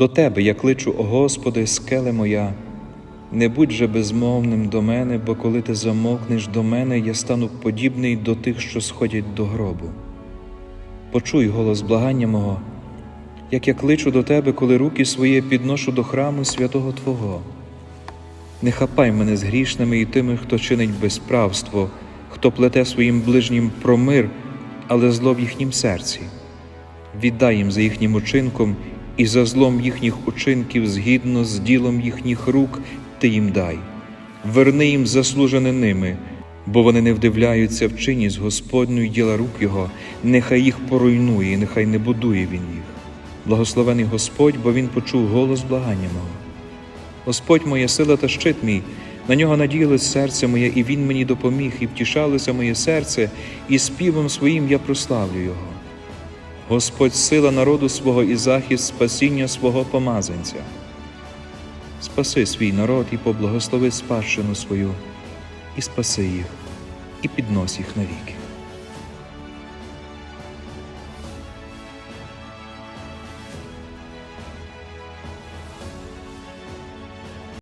До Тебе я кличу, о Господи, скеле моя. Не будь же безмовним до мене, бо коли ти замовкнеш до мене, я стану подібний до тих, що сходять до гробу. Почуй голос благання мого, як я кличу до Тебе, коли руки свої підношу до храму святого Твого. Не хапай мене з грішними і тими, хто чинить безправство, хто плете своїм ближнім про мир, але зло в їхнім серці. Віддай їм за їхнім учинком і за злом їхніх учинків згідно з ділом їхніх рук ти їм дай. Верни їм заслужене ними, бо вони не вдивляються в чинність Господню й діла рук Його, нехай їх поруйнує, нехай не будує він їх. Благословений Господь, бо Він почув голос благання мого. Господь моя сила та щит мій, на нього надіялось серце моє, і Він мені допоміг, і втішалося моє серце, і співом своїм я прославлю Його. Господь сила народу свого і захист спасіння свого помазанця. Спаси свій народ і поблагослови спадщину свою, і спаси їх, і піднось їх навіки.